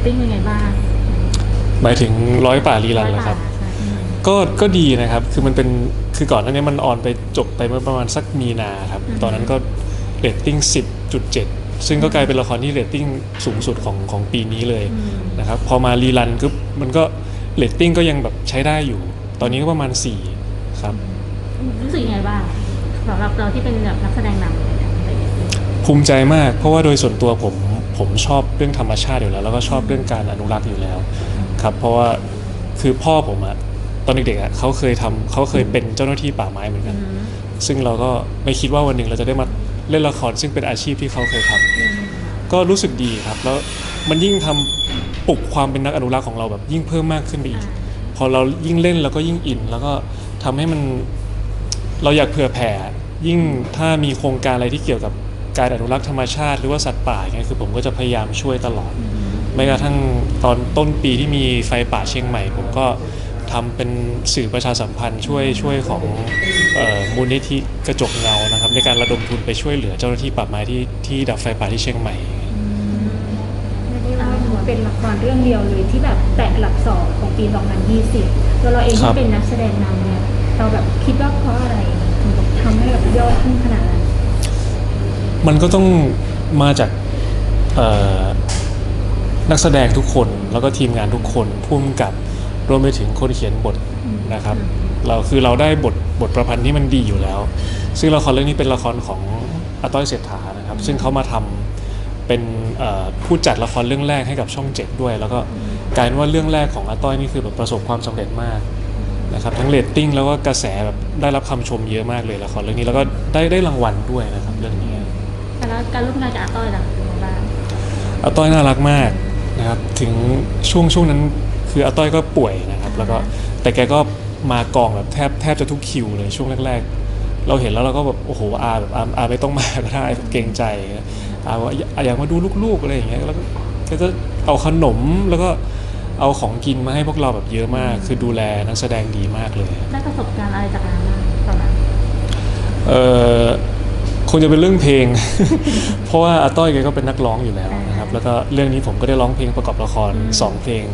ตติ้งเป็นไงบ้างหมายถึงร้อยป่ารีรันเหรอครับใช่อืมก็ก็ดีนะครับคือมันเป็นคือก่อนหน้านี้มันออนไปจบไปเมื่อประมาณสักมีนาครับ ตอนนั้นก็เรตติ้ง 10.7 ซึ่งก็กลายเป็นละครที่เรตติ้งสูงสุดของของปีนี้เลยอืมนะครับพอมารีรันคือมันก็เรตติ้งก็ยังแบบใช้ได้อยู่ ตอนนี้ก็ประมาณ 4 ครับ รู้สึกยังไงบ้างสำหรับเราที่เป็นแบบนักแสดงนำเลยเนี่ยอะไรอย่างเงี้ยภูมิใจมาก เพราะว่าโดยส่วนตัวผม ผมชอบเรื่องธรรมชาติอยู่แล้ว แล้วก็ชอบเรื่องการอนุรักษ์อยู่แล้วครับเพราะว่าคือพ่อผมอะตอนเด็กๆอะเขาเคยทำเขาเคยเป็นเจ้าหน้าที่ป่าไม้เหมือนกัน ซึ่งเราก็ไม่คิดว่าวันหนึ่งเราจะได้มาเล่นละครซึ่งเป็นอาชีพที่เขาเคยทำก็รู้สึกดีครับ แล้วมันยิ่งทำปลุกความเป็นนักอนุรักษ์ของเราแบบยิ่งเพิ่มมากขึ้นไปอีก พอเรายิ่งเล่นเราก็ยิ่งอิน แล้วก็ทำให้มันเราอยากเผื่อแผ่ ยิ่งถ้ามีโครงการอะไรที่เกี่ยวกับ การอนุรักษ์ธรรมชาติหรือว่าสัตว์ป่าอย่างเงี้ยคือผมก็จะพยายามช่วยตลอดอืมแม้กระทั่งตอนต้นปีที่มีไฟป่าเชียงใหม่ ผมก็ทำเป็นสื่อประชาสัมพันธ์ช่วยช่วยของเอ่อมูลนิธิกระจกเงานะครับ ในการระดมทุนไปช่วยเหลือเจ้าหน้าที่ป่าไม้ที่ที่ดับไฟป่าที่เชียงใหม่ไม่ได้ว่าเป็นละครเรื่องเดียวเลยที่แบบแตะอันดับสองของปี 2020แล้วเราเองครัที่บเป็นนักแสดงนำเนี่ยเราแบบคิดว่าเพราะอะไรถึงแบบทำให้แบบยอดขึ้นขนาดนั้น มันก็ต้องมาจากนักแสดงทุกคนแล้วก็ทีมงานทุกคนพุ่มกับรวมไปถึงคนเขียนบทนะครับ เราคือเราได้บทบทประพันธ์ที่มันดีอยู่แล้ว ซึ่งละครเรื่องนี้เป็นละครของอาต้อยเศรษฐานะครับ ซึ่งเขามาทำเป็นผู้จัดละครเรื่องแรกให้กับช่องเจ็ดด้วย แล้วก็กลายว่าเรื่องแรกของอาต้อยนี่คือแบบประสบความสำเร็จมากนะครับทั้งเรตติ้งแล้วก็กระแสแบบได้รับคำชมเยอะมากเลยละครเรื่องนี้แล้วก็ได้ได้รางวัลด้วยนะครับเรื่องนี้ การร่วมงานกับอาต้อยล่ะเป็นไงบ้างอาต้อยน่ารักมากนะครับ ถึงช่วงช่วงนั้นคืออาต้อยก็ป่วยนะครับ แล้วก็แต่แกก็มากองแบบแทบแทบจะทุกคิวเลยช่วงแรก ๆ เราเห็นแล้วเราก็แบบโอ้โหอาแบบอาอาไม่ต้องมาก็ได้เกรงใจอาว่าอยากอยากมาดูลูกๆอะไรอย่างเงี้ยแล้วก็แกจะเอาขนมแล้วก็เอาของกินมาให้พวกเราแบบเยอะมาก คือดูแลนักแสดงดีมากเลย ได้ประสบการณ์อะไรจากงานบ้างตอนนั้น เออ คงจะเป็นเรื่องเพลง เพราะว่าอาต้อยแกก็เป็นนักร้องอยู่แล้วนะครับ แล้วก็เรื่องนี้ผมก็ได้ร้องเพลงประกอบละครสองเพลง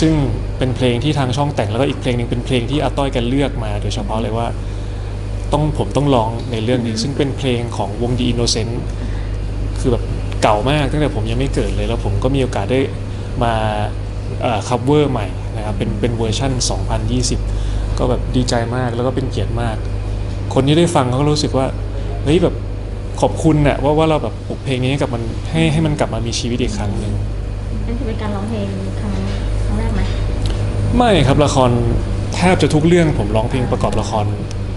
ซึ่งเป็นเพลงที่ทางช่องแต่งแล้วก็อีกเพลงหนึ่งเป็นเพลงที่อาต้อยแกเลือกมา โดยเฉพาะเลยว่าต้องผมต้องร้องในเรื่องนี้ ซึ่งเป็นเพลงของวงดีอินโนเซนต์คือแบบเก่ามากตั้งแต่ผมยังไม่เกิดเลย แล้วผมก็มีโอกาสได้มาคัฟเวอร์ใหม่นะครับเป็นเป็นเวอร์ชั่น 2020 ก็แบบดีใจมากแล้วก็เป็นเกียรติมาก คนที่ได้ฟังเขาก็รู้สึกว่าเฮ้ยแบบ ขอบคุณน่ะว่าว่าเราแบบปลุกเพลงนี้ให้กับมันให้ให้มันกลับมามีชีวิตอีกครั้งหนึ่งนั่นคือเป็นการร้องเพลงครั้งครั้งแรกไหมไม่ครับละครแทบจะทุกเรื่องผมร้องเพลงประกอบละคร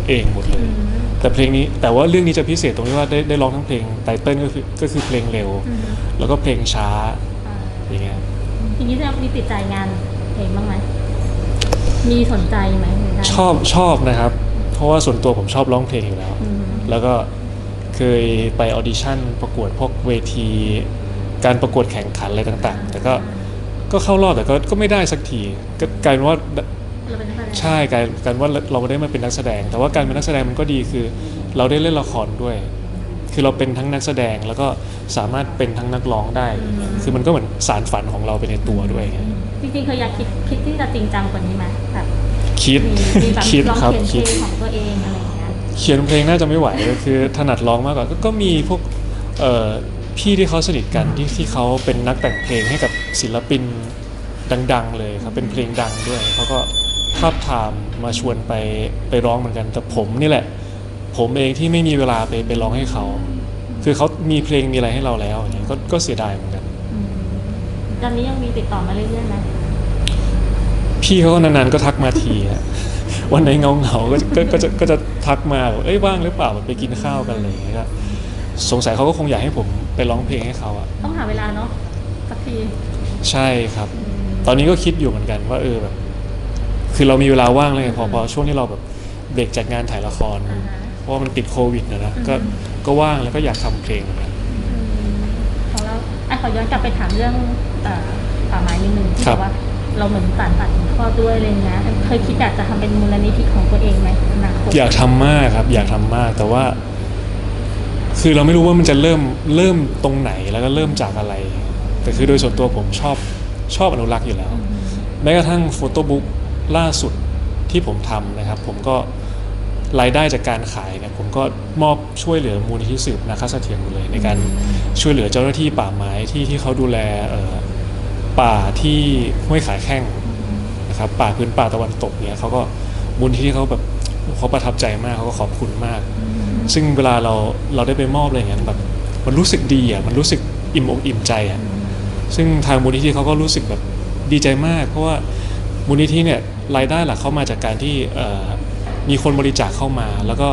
เองหมดเลย แต่เพลงนี้แต่ว่าเรื่องนี้จะพิเศษตรงที่ว่าได้ได้ร้องทั้งเพลงไตเติ้ลก็คือก็คือเพลงเร็วอืมแล้วก็เพลงช้าอ่าอย่างเงี้ยทีนี้จะมีติดใจงานเพลงบ้างไหมมีสนใจไหมหรือได้ชอบชอบนะครับ เพราะว่าส่วนตัวผมชอบร้องเพลงอยู่แล้วอืมแล้วก็ เคยไปออดิชั่นประกวดพวกเวที การประกวดแข่งขันอะไรต่างๆ แต่ก็ก็เข้ารอบแต่ก็ก็ไม่ได้สักทีก็กลายเป็นว่าเราเป็นนักแสดงใช่กลายกลายเป็นว่าเราได้มาเป็นนักแสดง แต่ว่าการเป็นนักแสดงมันก็ดีคือ เราได้เล่นละครด้วย คือเราเป็นทั้งนักแสดงแล้วก็สามารถเป็นทั้งนักร้องได้อย่างเงี้ยคือมันก็เหมือนสารฝันของเราไปในตัวด้วยอย่างเงี้ยจริงๆเคยอยากคิดคิดที่จะจริงจังกว่านี้ไหมแบบคิดมีมีแบบคิดลองครับเขียนเพคิดลงของตัวเองอะไรอย่าง เงี้ยเขียนเพลงน่าจะไม่ไหวก็คือถนัดร้องมากกว่าก็ก็มีพวกเอ่อพี่ที่เขาสนิทกันที่ที่เขาเป็นนักแต่งเพลงให้กับศิลปินดัง ๆ เลยครับเป็นเพลงดังด้วยเขาก็ทาบทามมาชวนไปไปร้องเหมือนกัน แต่ผมนี่แหละ ผมเองที่ไม่มีเวลาไปไปร้องให้เขา คือเขามีเพลงมีอะไรให้เราแล้วอย่างเงี้ยก็ก็เสียดายเหมือนกันอืมตอนนี้ยังมีติดต่อมาเรื่อยๆไหมพี่เขาก็นานๆก็ทักมาทีฮะ วันไหนเงาเงาๆก็ก็ก็จะก็จะทักมาบอกเอ้ยว่างหรือเปล่าไปกินข้าวกันอะไรอย่างเงี้ยก็สงสัยเขาก็คงอยากให้ผมไปร้องเพลงให้เขาอะต้องหาเวลาเนาะสักทีใช่ครับ ตอนนี้ก็คิดอยู่เหมือนกันว่าเออแบบคือเรามีเวลาว่างเลยไงพอพอช่วงที่เราแบบเบรกจากงานถ่ายละครอ่าฮะเพราะว่ามันติดโควิดนะนะอืมก็ก็ว่างแล้วก็อยากทำเพลงเหมือนกันอืมของเราอะขอย้อนกลับไปถามเรื่องเอ่อป่าไม้นิดนึงที่ครับบอกว่า เราเหมือนสานฝันของพ่อด้วยอะไรเงี้ยเคยคิดอยากจะทำเป็นมูลนิธิของตัวเองไหมอนาคตอยากทำมากครับ อยากทำมากแต่ว่า คือเราไม่รู้ว่ามันจะเริ่มเริ่มตรงไหนแล้วก็เริ่มจากอะไร แต่คือโดยส่วนตัวผมชอบชอบอนุรักษ์อยู่แล้ว แม้กระทั่งโฟโต้บุ๊กล่าสุดที่ผมทำนะครับ ผมก็รายได้จากการขายเนี่ยผมก็มอบช่วยเหลือมูลนิธิสืบนาคเสถียรหมดเลย ในการช่วยเหลือเจ้าหน้าที่ป่าไม้ที่ที่เขาดูแลเอ่อ ป่าที่ห้วยขาแข้งนะครับป่าพื้นป่าตะวันตกเนี่ยเขาก็มูลนิธิเขาแบบเขาประทับใจมากเขาก็ขอบคุณมาก ซึ่งเวลาเราเราได้ไปมอบอะไรอย่างนั้นแบบมันรู้สึกดีอะมันรู้สึกอิ่มอกอิ่มใจอะซึ่งทางมูลนิธิเขาก็รู้สึกแบบดีใจมาก เพราะว่ามูลนิธิเนี่ยรายได้หลักเข้ามาจากการที่มีคนบริจาคเข้ามา แล้วก็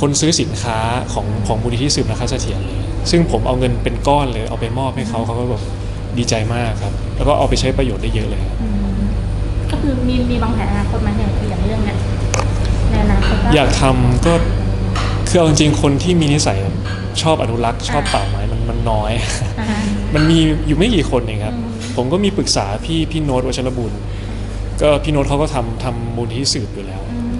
คนซื้อสินค้าของของมูลนิธิสืบนาคเสถียรเลยซึ่งผมเอาเงินเป็นก้อนเลยเอาไปมอบให้เขาเขาก็แบบ ดีใจมากครับ แล้วก็เอาไปใช้ประโยชน์ได้เยอะเลยครับก็คือมีมีวางแผนอนาคตไหมอย่างอย่างเรื่องเนี้ยในอนาคตว่อยากทำก็คือเอาจริงๆคนที่มีนิสัยแบบชอบอนุรักษ์ชอบป่าไม้มันมันน้อย อ่าฮะมันมีอยู่ไม่กี่คนเองครับ อืม ผมก็มีปรึกษาพี่พี่โน้ตวัชรบุญก็พี่โน้ตเขาก็ทำทำมูลที่สืบอยู่แล้ว อืม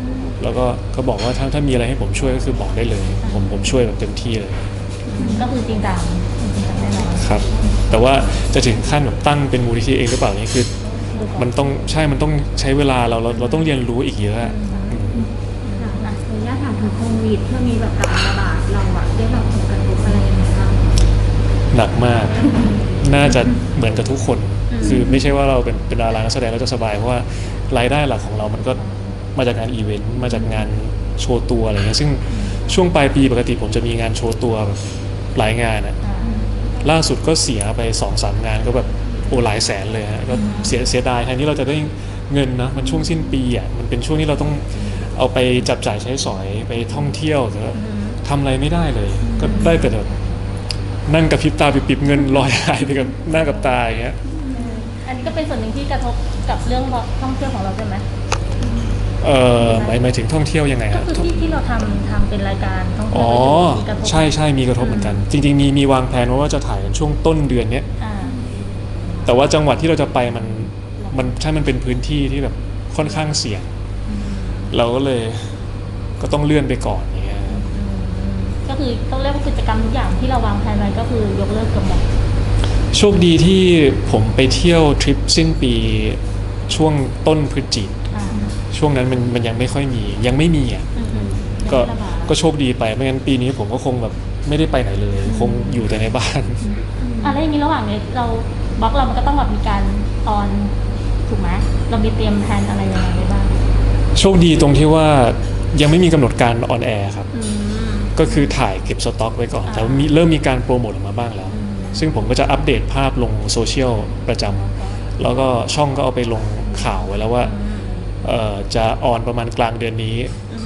แล้วก็ก็บอกว่าถ้าถ้ามีอะไรให้ผมช่วยก็คือบอกได้เลย ผมผมช่วยแบบเต็มที่เลยก็คือจริงจังจริงจังแน่นอนครับ แต่ว่าจะถึงขั้นแบบตั้งเป็นมูลนิธิเองหรือเปล่านี่คือดูก่อมันต้องใช่มันต้องใช้เวลาเราเราเราต้องเรียนรู้อีกเยอะอะอืมค่ะขออนุญาตถามถึงโควิดที่มีแบบกลับมาระบาดเราอะได้รับผลกระทบอะไรยังไงบ้างหนักมาก น่าจะเหมือนกับทุกคน คือไม่ใช่ว่าเราเป็นเป็นดารานักแสดงแล้วจะสบาย เพราะว่ารายได้หลักของเรามันก็มาจากงานอีเวนต์มาจากงานโชว์ตัวอะไรเงี้ยซึ่งช่วงปลายปีปกติผมจะมีงานโชว์ตัวแบบหลายงานอะอ่า ล่าสุดก็เสียไปสองสามงานก็แบบโอ้หลายแสนเลยฮะก็เสียเสียดายแทนที่เราจะได้เงินนะมันช่วงสิ้นปีอะมันเป็นช่วงที่เราต้องเอาไปจับจ่ายใช้สอยไปท่องเที่ยวหรือว่ทำอะไรไม่ได้เลย ก็ได้แต่แบบนั่งกับพริบตาปิบๆเงินลอยหายไปกับหน้ากับตาอย่างเงี้ยอันนี้ก็เป็นส่วนหนึ่งที่กระทบกับเรื่องท่องเที่ยวของเราใช่ไหม เอ่อหมายหมายถึงท่องเที่ยวยังไงก็ฮะ คือที่ที่เราทำทำเป็นรายการท่องเที่ยอ๋วอมีกระทบใช่ใช่มีกระทบเหมือนกัน จริง ๆ มีมีวางแผนไว้ว่าจะถ่ายกันช่วงต้นเดือนเนี้ย อ่าแต่ว่าจังหวัดที่เราจะไปมันมันใช่มันเป็นพื้นที่ที่แบบค่อนข้างเสี่ยงเราก็เลยก็ต้องเลื่อนไปก่อนอย่างเงี้ยครับก็คือต้องเรียกว่ากิจกรรมทุกอย่างที่เราวางแผนไว้ก็คือยกเลิกเกือบหมดโชคดีที่ผมไปเที่ยวทริปสิ้นปีช่วงต้นพฤศจิกอ่า ช่วงนั้นมันมันยังไม่ค่อยมี ยังไม่มีอะอืมอืมก็ยังไม่ระบาดก็โชคดีไปไม่งั้นปีนี้ผมก็คงแบบไม่ได้ไปไหนเลย คงอยู่แต่ในบ้านอะแล้วอย่างนี้ระหว่างนี้เราบล็อกเรามันก็ต้องแบบมีการออนถูกไหมเรามีเตรียมแผนอะไรยังไงไว้บ้างโชคดีตรงที่ว่ายังไม่มีกำหนดการออนแอร์ครับอืมก็คือถ่ายเก็บสต็อกไว้ก่อนอ่าแต่ว่ามีเริ่มมีการโปรโมทออกมาบ้างแล้วอืมซึ่งผมก็จะอัปเดตภาพลงโซเชียลประจำแล้วก็ช่องก็เอาไปลงข่าวไว้แล้วว่าเอ่อ จะออนประมาณกลางเดือนนี้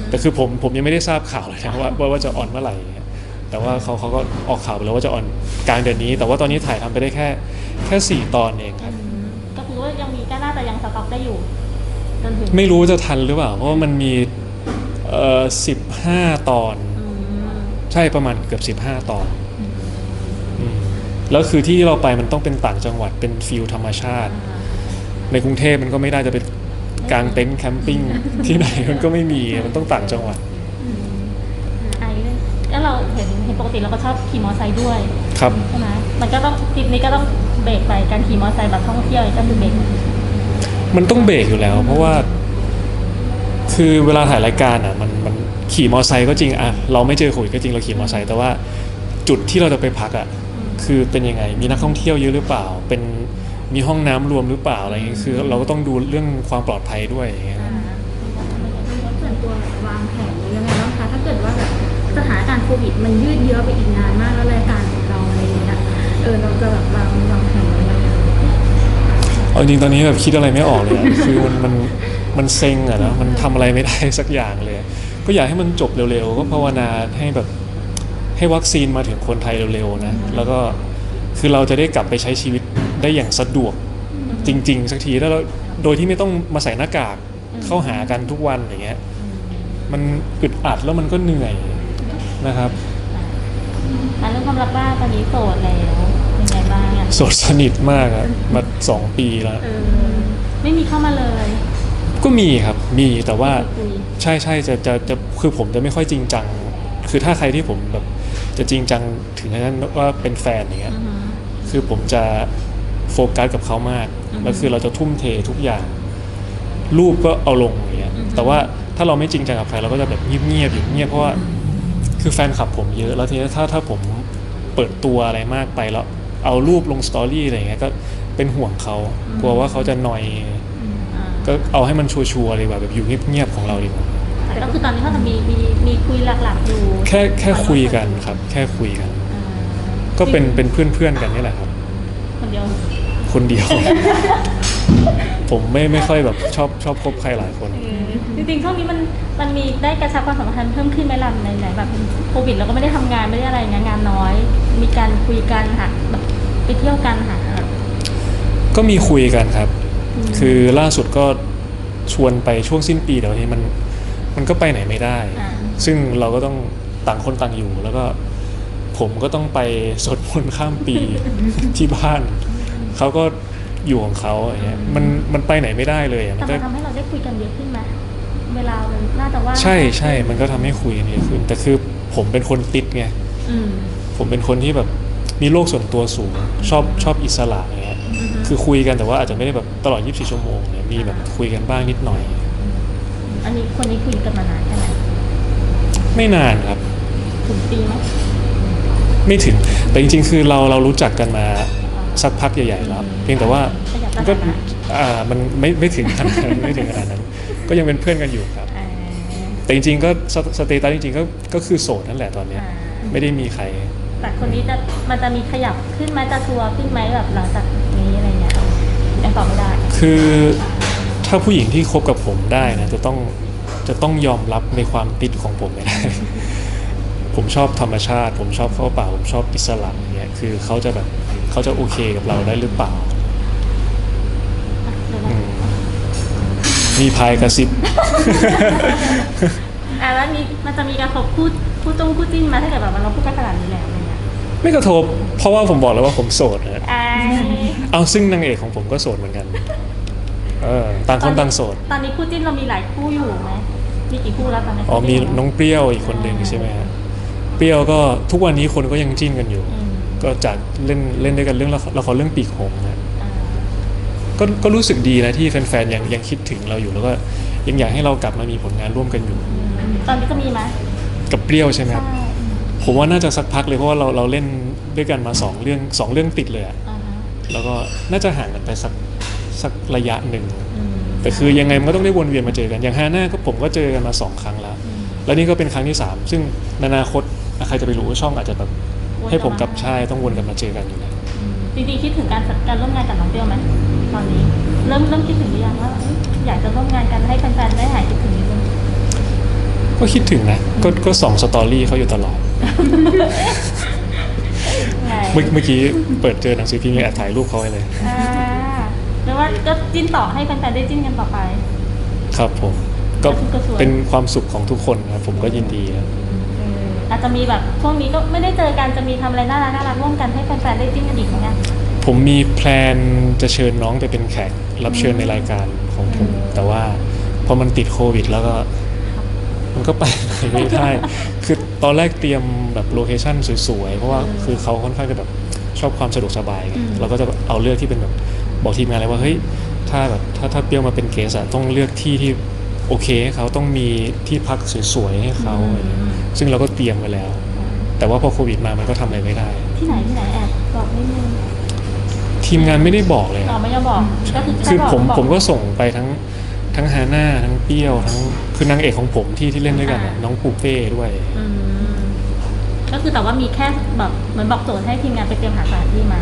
แต่คือผมผมยังไม่ได้ทราบข่าวเลยนะว่าว่าว่าจะออนเมื่อไหร่อย่างเงี้ยแต่ว่าเขาเขาก็ออกข่าวไปแล้วว่าจะออนกลางเดือนนี้ แต่ว่าตอนนี้ถ่ายทำไปได้แค่แค่สี่ตอนเองครับอืมก็คือว่ายังมีก็น่าจะยังสต็อกได้อยู่จนถึงไม่รู้จะทันหรือเปล่าเพราะว่ามันมีเอ่อสิบห้าตอนอืมใช่ประมาณเกือบสิบห้าตอนอืมแล้วคือที่เราไปมันต้องเป็นต่างจังหวัดเป็นฟิลธรรมชาติ ในกรุงเทพมันก็ไม่ได้จะเป็น กางเต็นท์แคมปิ้งที่ไหนมันก็ไม่มีมันต้องต่างจังหวัดไอ้เรื่องแล้วเราเห็นเห็นปกติเราก็ชอบขี่มอเตอร์ไซค์ด้วยครับใช่ไหมมันก็ต้องทริปนี้ก็ต้องเบรกไปการขี่มอเตอร์ไซค์แบบท่องเที่ยวก็คือเบรกมันต้องเบรกอยู่แล้ว เพราะว่า คือเวลาถ่ายรายการอะ มันมันขี่มอไซค์ก็จริงอะเราไม่เจอโควิดก็จริงเราขี่มอไซค์แต่ว่าจุดที่เราจะไปพักอะคือเป็นยังไง มีนักท่องเที่ยวเยอะหรือเปล่า เป็น มีห้องน้ำรวมหรือเปล่าอะไรอย่างเงี้ยคือ เราก็ต้องดูเรื่องความปลอดภัยด้วยอย่างเงี้ยอ่าแล้วส่วนตัววางแผนไว้ยังไงบ้างคะถ้าเกิดว่าแบบสถานการณ์โควิด มันยืดเยื้อไปอีกนานมากแล้วรายการของเราอะไรอย่างเงี้ยเออเราจะแบบวางวางแผนไว้ยังไงเอาจริงๆตอนนี้แบบคิดอะไรไม่ออกเลยอะคือมันมันมันเซ็งอะนะมันทำอะไรไม่ได้สักอย่างเลย ก็อยากให้มันจบเร็วๆก็ภาวนาให้แบบให้วัคซีนมาถึงคนไทยเร็วๆนะแล้วก็คือเราจะได้กลับไปใช้ชีวิต ได้อย่างสะดวกจริง ๆ สักทีแล้วเราโดยที่ไม่ต้องมาใส่หน้ากากเข้าหากันทุกวันอย่างเงี้ยมันอึดอัดแล้วมันก็เหนื่อยนะครับอะเรื่องความรักบ้างตอนนี้โสดแล้วเป็นไงบ้างอะโสดสนิทมากอะมาสองปีแล้ว เออไม่มีเข้ามาเลยก็มีครับมีแต่ว่าคุยใช่ใช่จะจะจะคือผมจะไม่ค่อยจริงจัง คือถ้าใครที่ผมแบบจะจริงจังถึงขั้นว่าเป็นแฟนอย่างเงี้ย อือฮึคือผมจะ โฟกัสกับเขามากแล้วคือเราจะทุ่มเททุกอย่าง รูปก็เอาลงอย่างเงี้ยแต่ว่าถ้าเราไม่จริงจังกับใครเราก็จะแบบเงียบๆอยู่เงียบเพราะว่าคือแฟนคลับผมเยอะ แล้วทีนี้ถ้าถ้าผมเปิดตัวอะไรมากไปแล้วเอารูปลงสตอรี่อะไรเงี้ยก็เป็นห่วงเขากลัวว่าเขาจะหนอยอ่าก็เอาให้มันชัวร์ๆเลยว่าแบบอยู่เงียบๆของเราดีกว่าแต่ก็คือตอนนี้เขาจะมีมีมีคุยหลักๆอยู่แค่แค่คุยกันครับ แค่คุยกันอ่าก็เป็นเป็นเพื่อนๆกันนี่แหละครับคนเดียว คนเดียว ผมไม่ไม่ค่อยแบบชอบชอบคบใครหลายคน จริงๆช่วงนี้มันมันมีได้กระชับความสัมพันธ์เพิ่มขึ้นไหมล่ะในไหนแบบโควิดเราก็ไม่ได้ทำงานไม่ได้อะไรเงี้ยงานน้อย มีการคุยกันหาแบบไปเที่ยวกันหาก็มีคุยกันครับ คือล่าสุดก็ชวนไปช่วงสิ้นปีแต่วันนี้มันมันก็ไปไหนไม่ได้อ่าซึ่งเราก็ต้องต่างคนต่างอยู่แล้วก็ผมก็ต้องไปสวดมนต์ข้ามปีที่บ้าน เขาก็อยู่ของเขาอย่างเงี้ยมันมันไปไหนไม่ได้เลยอะมัแต่นก็มันทำให้เราได้คุยกันเยอะขึ้นไหมเวลามันน่าจะว่างใช่ใช่มันก็ทำให้คุยกันเยอะขึ้นแต่คือผมเป็นคนติดไง อืม ผมเป็นคนที่แบบมีโลกส่วนตัวสูง ชอบชอบอิสระอย่างเงี้ยคือคุยกันแต่ว่าอาจจะไม่ได้แบบตลอด 24 ชั่วโมงเนี่ยมีแบบคุยกันบ้างนิดหน่อย อันนี้คนนี้คุยกันมานานแค่ไหนไม่นานครับ ถึงปีไหมไม่ถึงแต่จริง ๆ คือเราเรารู้จักกันมา สักพักใหญ่ๆแล้ว เพียงแต่ว่าขยับมันก็ก็อ่ามันไม่ไม่ถึงขนาดนั้นไม่ถึงขนาดนั้น ก็ยังเป็นเพื่อนกันอยู่ครับ แต่จริงๆก็สสเตตัสจริงๆก็ก็คือโสดนั่นแหละตอนเนี้ยไม่ได้มีใคร แต่คนนี้จะมันจะมีขยับขึ้นไหมจะชัวร์ขึ้นไหมแบบหลังจากนี้อะไรเงี้ยยังตอบไม่ได้ คือถ้าผู้หญิงที่คบกับผมได้นะจะต้องจะต้องยอมรับในความติดของผมไม่ได้ ผมชอบธรรมชาติ ผมชอบเข้าป่าผมชอบอิสระอย่างเงี้ยคือเขาจะแบบ เขาจะโอเคกับเราได้หรือเปล่าเดี๋ยวอืนะมมีพายกระซิบ อะแล้วนี้มันจะมีการขบพูดพูดจงพูดจิ้นไหมาถ้าเกิดแบบเราพูดกันขนาดนี้แล้วอะไรเงี้ยไม่กระทบ เพราะว่าผมบอกแล้วว่าผมโสดนะอ่าเอาซึ่งนางเอกของผมก็โสดเหมือนกัน เออ ต่างคนต่างโสด ตอนนี้คู่จิ้นเรามีหลายคู่อยู่ไหมมีกี่คู่แล้วตอนนี้อ๋อมีน้องเปรี้ยวอีกคนหนึ่งใช่ไหมฮะเปรี้ยวก็ทุกวันนี้คนก็ยังจิ้นกันอยู่ อืม ก็จากเล่นเล่นด้วยกันเรื่องละครละครเรื่องปีกหงส์นะอ่าก็ก็รู้สึกดีนะที่แฟนๆยังยังคิดถึงเราอยู่แล้วก็ยังอยากให้เรากลับมามีผลงานร่วมกันอยู่ ตอนนี้จะมีไหมกับเปรี้ยวใช่ไหมคใช่รับผมว่าน่าจะสักพักเลยเพราะว่าเราเราเล่นด้วยกันมาสองเรื่องสองเรื่องติดเลยอะอ่าฮะแล้วก็น่าจะห่างกันไปสักสักระยะหนึ่งอืมแต่คือยังไงมันก็ต้องได้วนเวียนมาเจอกันอย่างฮาน่าก็ผมก็เจอกันมาสองครั้งแล้ว แล้วนี่ก็เป็นครั้งที่สามซึ่งในอนาคตใครจะไปรู้ว่าช่องอาจจะแบบ ให้ผมกับชายต้องวนกันมาเจอกันอยู่แล้วอืมจริงๆคิดถึงการการร่วมงานกับน้องเปรี้ยวไหมตอนนี้ เริ่มเริ่มคิดถึงหรือยังว่าเอ้ยอยากจะร่วมงานกันให้แฟนๆได้หายคิดถึงนิดนึงก็คิดถึงนะก็ก็ส่องสตอรี่เขาอยู่ตลอดไงเมื่อเมื่อกี้เปิดเจอหนังสือพิมพ์ยังแอบถ่ายรูปเขาไว้เลยอ่าหรือว่าก็จิ้นต่อให้แฟนๆได้จิ้นกันต่อไป ครับผม ก็ก็สวยเป็นความสุขของทุกคนครับผมก็ยินดีครับเอออาจจะมีแบบช่วงนี้ก็ไม่ได้เจอกันจะมีทำอะไรน่ารักน่ารักร่วมกันให้แฟนๆได้จิ้นกันอีกไหมเนี่ยผมมีแพลนจะเชิญน้องไปเป็นแขกรับเชิญในรายการของผม แต่ว่าพอมันติดโควิด แล้วก็ มันก็ไปไหนไม่ได้ คือตอนแรกเตรียมแบบโลเคชั่นสวยๆ เพราะว่าคือเขาค่อนข้างจะแบบชอบความสะดวกสบายไงเราก็จะเอาเลือกที่เป็นแบบบอกทีมงานเลยว่าเฮ้ยถ้าแบบถ้าถ้าเปรี้ยวมาเป็นเกสอะต้องเลือกที่ที่ โอเคให้เขาต้องมีที่พักสวยๆให้เขาอะไรเงี้ยซึ่งเราก็เตรียมไว้แล้ว แต่ว่าพอโควิดมามันก็ทำอะไรไม่ได้ ที่ไหนที่ไหนแอบบอกนิดนึงทีมงานไม่ได้บอกเลย เราอะไม่ยอมบอกก็คือคือผมบอกผมก็ส่งไปทั้งทั้งฮาน่าทั้งเปรี้ยวทั้งคือนางเอกของผมที่ที่เล่นด้วยกันอะน้องปูเป้ด้วย อืมก็คือแต่ว่ามีแค่แบบเหมือนบอกโจทย์ให้ทีมงานไปเตรียมหาสถานที่มา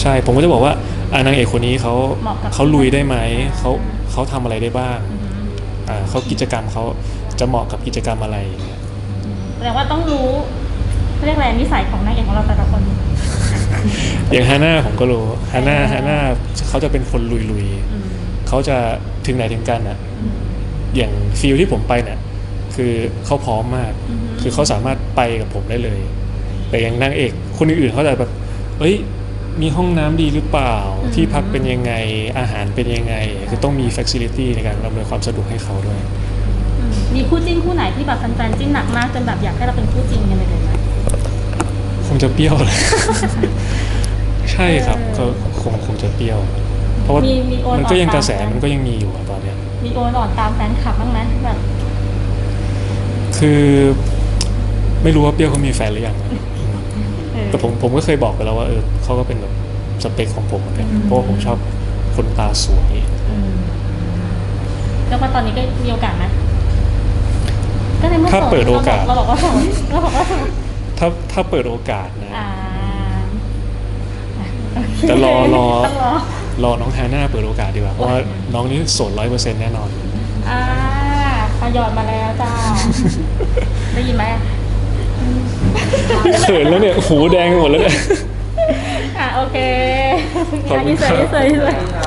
ใช่ผมก็จะบอกว่าอ่านางเอกคนนี้เขาเหมาะกับเขาลุยได้ไหมอ่า เขาเขาทำอะไรได้บ้าง อืม อ่าเขากิจกรรมเขาจะเหมาะกับกิจกรรมอะไรอย่างเงี้ยแสดงว่าต้องรู้เขาเรียกอะไรนิสัยของนางเอกของเราแต่ละคน อย่างฮาน่าผมก็รู้ฮาน่าฮาน่าเขาจะเป็นคนลุยลุยๆอืมเขาจะถึงไหนถึงกันอะ อืม อย่างฟิลที่ผมไปเนี่ยคือเขาพร้อมมาก อือฮึ คือเขาสามารถไปกับผมได้เลย แต่อย่างนางเอกคนอื่นๆเขาจะแบบเอ้ย มีห้องน้ำดีหรือเปล่า ที่พักเป็นยังไงอาหารเป็นยังไง คือต้องมี facility ในการอำนวยความสะดวกให้เขาด้วย อืมมีคู่จิ้นคู่ไหนที่แบบแฟนๆจิ้นหนักมากจนแบบอยากให้เราเป็นคู่จริงกันเลยไหม คงจะเปรี้ยวเลยใใช่ครับเอก็อคงคงจะเปรี้ยว เพราะว่ามีมีโอนมันก็ยังออกกระแสตามไหมมันก็ยังมีอยู่อะตอนเนี้ย มีโอนอ่อนตามแฟนคลับบ้างไหมแบบคือไม่รู้ว่าเปรี้ยวเขามีแฟนหรือยังนะอืมเออ แต่ผมผมก็เคยบอกไปแล้วว่าเออเขาก็เป็นแบบสเปคของผมเหมือนกันเพราะว่าผมชอบคนตาสวยอืมแล้วพอตอนนี้ก็มีโอกาสไหมก็ในเมื่อถ้าโสเปิดโอกาสเราบอกว่าโสดเราบอกว่าโสดถ้าถ้าเปิดโอกาสนะอ่าแต่รอรอต้องรอรอน้องฮาน่าเปิดโอกาสดีกว่าเพราะว่าน้องนี่โสดร้อยเปอร์เซ็นต์แน่นอนอ่าพยอดมาแล้วจ้าได้ยินไหม เขินแล้วเนี่ยหูแดงไปหมดแล้วเนี่ย อะโอเคขอบคุณอะครับสวยๆสวยๆ